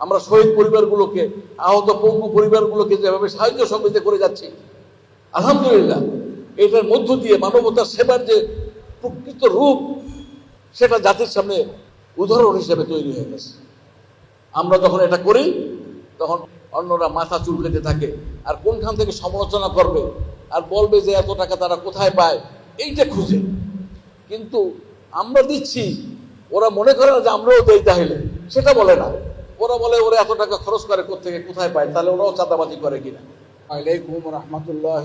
আমরা শহীদ পরিবারগুলোকে, আহত পঙ্গু পরিবারগুলোকে যেভাবে সাহায্য সহযোগিতা করে যাচ্ছি, আলহামদুলিল্লাহ, এটার মধ্য দিয়ে মানবতার সেবার যে প্রকৃত রূপ, সেটা জাতির সামনে উদাহরণ হিসেবে তৈরি হয়ে গেছে। আমরা যখন এটা করি, তখন অন্যরা মাথা চুল চুলকেতে থাকে, আর কোনখান থেকে সমালোচনা করবে, আর বলবে যে এত টাকা তারা কোথায় পায়, এইটা খুঁজে। কিন্তু আমরা দিচ্ছি, ওরা মনে করে না যে আমরাও দেই তাহলে, সেটা বলে না। ওরা বলে, ওরা এত টাকা খরচ করে কোথেকে কোথায় পায়? তাহলে ওরাও চাঁদাবাজি করে কিনা? আলাইকুম রহমতুল্লাহ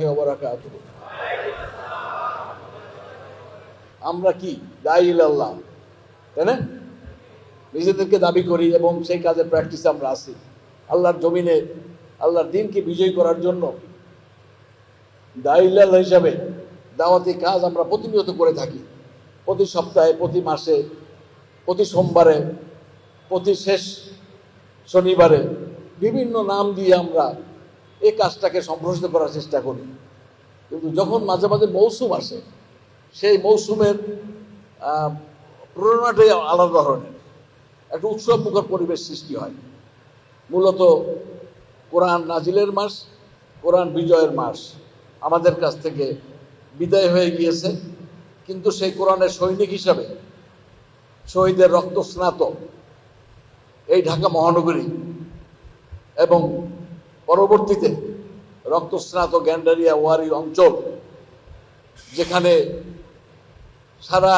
আমরা কি? দায়ী আল্লাহ তাই না? নিজেদেরকে দাবি করি এবং সেই কাজের প্র্যাকটিসে আমরা আছি। আল্লাহর জমিনে, আল্লাহর দিনকে বিজয় করার জন্য দায়িল্লাহ হিসাবে দাওয়াতি কাজ আমরা প্রতিনিয়ত করে থাকি। প্রতি সপ্তাহে, প্রতি মাসে, প্রতি সোমবারে, প্রতি শেষ শনিবারে বিভিন্ন নাম দিয়ে আমরা এই কাজটাকে সম্প্রসারিত করার চেষ্টা করি। কিন্তু যখন মাঝে মাঝে মৌসুম আসে, সেই মৌসুমের প্রেরণাটাই আলাদা ধরনের। একটা উৎসব মুখর পরিবেশ সৃষ্টি হয়। মূলত কোরআন নাজিলের মাস, কোরআন বিজয়ের মাস আমাদের কাছ থেকে বিদায় হয়ে গিয়েছে। কিন্তু সেই কোরআনের সৈনিক হিসাবে শহীদের রক্ত স্নাত এই ঢাকা মহানগরী। এবং পরবর্তীতে রক্তস্নাত গ্যান্ডারিয়া ওয়ারি অঞ্চল, যেখানে সারা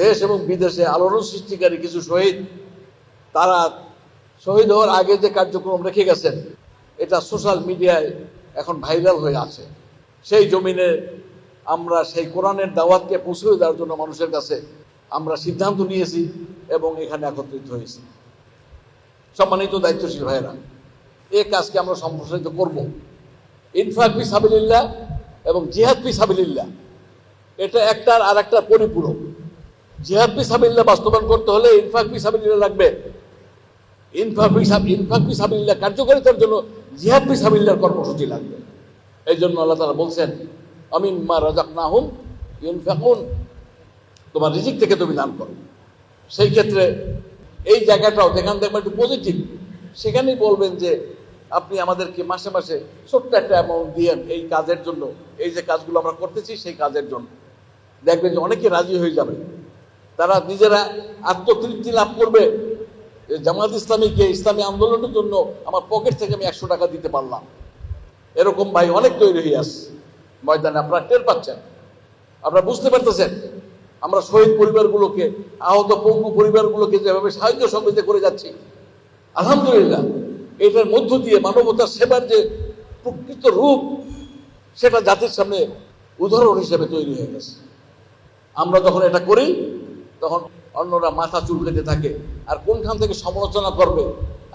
দেশ এবং বিদেশে আলোড়ন সৃষ্টিকারী কিছু শহীদ, তারা শহীদ হওয়ার আগে যে কার্যক্রম রেখে গেছেন, এটা সোশ্যাল মিডিয়ায় এখন ভাইরাল হয়ে আছে। সেই জমিনে আমরা সেই কোরআনের দাওয়াতকে পৌঁছে দেওয়ার জন্য মানুষের কাছে আমরা সিদ্ধান্ত নিয়েছি এবং এখানে একত্রিত হয়েছি। সম্মানিত দায়িত্বশীল ভাইয়েরা এই কাজকে আমরা সম্প্রসারিত করব। ইনফাক পি সাবিল্লাহ এবং জিহাদ পি সাবিল্লাহ এটা একটার আর একটার পরিপূরক। জিহাদ পি সাবিল্লাহ বাস্তবায়ন করতে হলে ইনফাক পি সাবিল্লাহ লাগবে। ইনফাক সাব ইনফাক পি সাবিল্লাহ কার্যকারিতার জন্য জিহাদ পি সাবিল্লাহর কর্মসূচি লাগবে। এই জন্য আল্লাহ তাআলা বলছেন, আমিন মা রাজাক না হুম ইনফাকুন তোমার রিজিক থেকে তুমি দান করো। সেই ক্ষেত্রে এই জায়গাটাও যেখান দেখবেন একটু পজিটিভ সেখানেই বলবেন যে আপনি আমাদেরকে মাসে মাসে ছোট্ট একটা অ্যামাউন্ট দিয়েন এই কাজের জন্য, এই যে কাজগুলো আমরা করতেছি সেই কাজের জন্য। দেখবেন যে অনেকে রাজি হয়ে যাবে। তারা নিজেরা আত্মতৃপ্তি লাভ করবে। জামাত ইসলামীকে ইসলামী আন্দোলনের জন্য আমার পকেট থেকে আমি একশো টাকা দিতে পারলাম। এরকম ভাই অনেক তৈরি হয়ে আসছে ময়দানে আপনারা টের পাচ্ছেন। আপনারা বুঝতে পারতেছেন? আমরা শহীদ পরিবারগুলোকে, আহত পঙ্গু পরিবারগুলোকে যেভাবে সাহায্য সহযোগিতা করে যাচ্ছি, আলহামদুলিল্লাহ, এটার মধ্য দিয়ে মানবতার সেবার যে প্রকৃত রূপ, সেটা জাতির সামনে উদাহরণ হিসেবে তৈরি হয়ে গেছে। আমরা যখন এটা করি, তখন অন্যরা মাথা চুল চুলকেতে থাকে, আর কোনখান থেকে সমালোচনা করবে,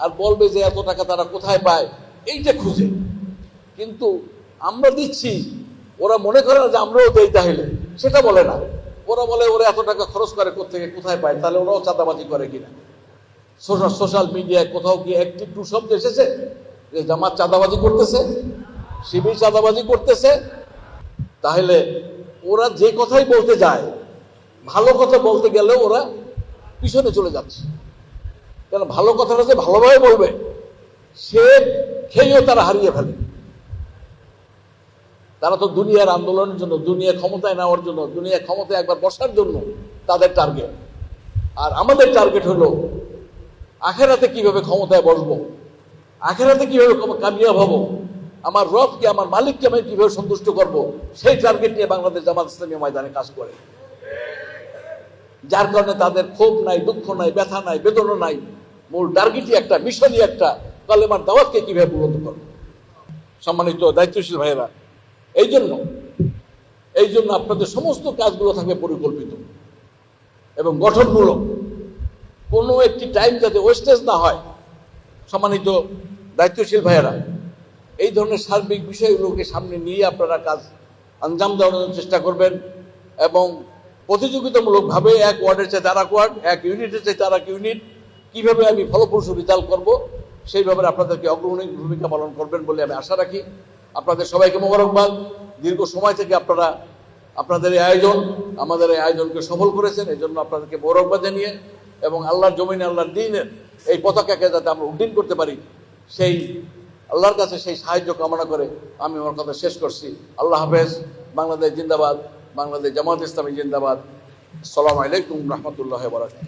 আর বলবে যে এত টাকা তারা কোথায় পায়, এইটা খুঁজে। কিন্তু আমরা দিচ্ছি, ওরা মনে করে না যে আমরাও দেই তাহলে, সেটা বলে না। ওরা বলে ওরা এত টাকা খরচ করে কোথেকে কোথায় পায়? তাহলে ওরাও চাঁদাবাজি করে কিনা? সোশ্যাল সোশ্যাল মিডিয়ায় কোথাও কি একটি টু শব্দ এসেছে যে জামাত চাঁদাবাজি করতেছে, শিবির চাঁদাবাজি করতেছে? তাহলে ওরা যে কথাই বলতে যায়, ভালো কথা বলতে গেলে ওরা পিছনে চলে যাচ্ছে। কেন? ভালো কথাটা যে ভালোভাবে বলবে, সে খেয়েও তারা হারিয়ে ফেলে। তারা তো দুনিয়ার আন্দোলনের জন্য, দুনিয়া ক্ষমতায় নেওয়ার জন্য, দুনিয়া ক্ষমতায় একবার বসার জন্য তাদের টার্গেট আর আমাদের টার্গেট হলো, আখেরাতে কীভাবে ক্ষমতায় বসবো? আখেরাতে কীভাবে কম- কামিয়াব হব? আমার রবকে, আমার মালিককে আমি কীভাবে সন্তুষ্ট করব? সেই টার্গেট নিয়ে বাংলাদেশ জামাত ইসলামী ময়দানে কাজ করে। যার কারণে তাদের ক্ষোভ নাই, দুঃখ নাই, ব্যথা নাই, বেদনা নাই। মূল টার্গেটই একটা মিশনই একটা। কালেমার দাওয়াতকে কীভাবে পূরণ করব? সম্মানিত দায়িত্বশীল ভাইয়েরা এই জন্য এই জন্য আপনাদের সমস্ত কাজগুলো থাকবে পরিকল্পিত এবং গঠনমূলক। কোনো একটি টাইম যাতে ওয়েস্টেজ না হয়, সম্মানিত দায়িত্বশীল ভাইয়েরা, এই ধরনের সার্বিক বিষয়গুলোকে সামনে নিয়ে আপনারা কাজ আঞ্জাম দেওয়ার চেষ্টা করবেন এবং প্রতিযোগিতামূলকভাবে এক ওয়ার্ডের চাইতে আর এক ওয়ার্ড, এক ইউনিটের চাইতে আর এক ইউনিট কীভাবে আমি ফলপ্রসূ রেজাল্ট করব, সেই ব্যাপারে আপনাদেরকে অগ্রণী ভূমিকা পালন করবেন বলে আমি আশা রাখি। আপনাদের সবাইকে মোবারকবাদ। দীর্ঘ সময় থেকে আপনারা, আপনাদের এই আয়োজন, আমাদের এই আয়োজনকে সফল করেছেন, এই জন্য আপনাদেরকে মোবারকবাদ জানিয়ে এবং আল্লাহর জমিনে, আল্লাহর দিনের এই পতাকাকে যাতে আমরা উড্ডীন করতে পারি, সেই আল্লাহর কাছে সেই সাহায্য কামনা করে আমি আমার কথা শেষ করছি। আল্লাহ হাফেজ। বাংলাদেশ জিন্দাবাদ। বাংলাদেশ জামাত ইসলামী জিন্দাবাদ। আসসালামু আলাইকুম রহমতুল্লাহ বরাকাত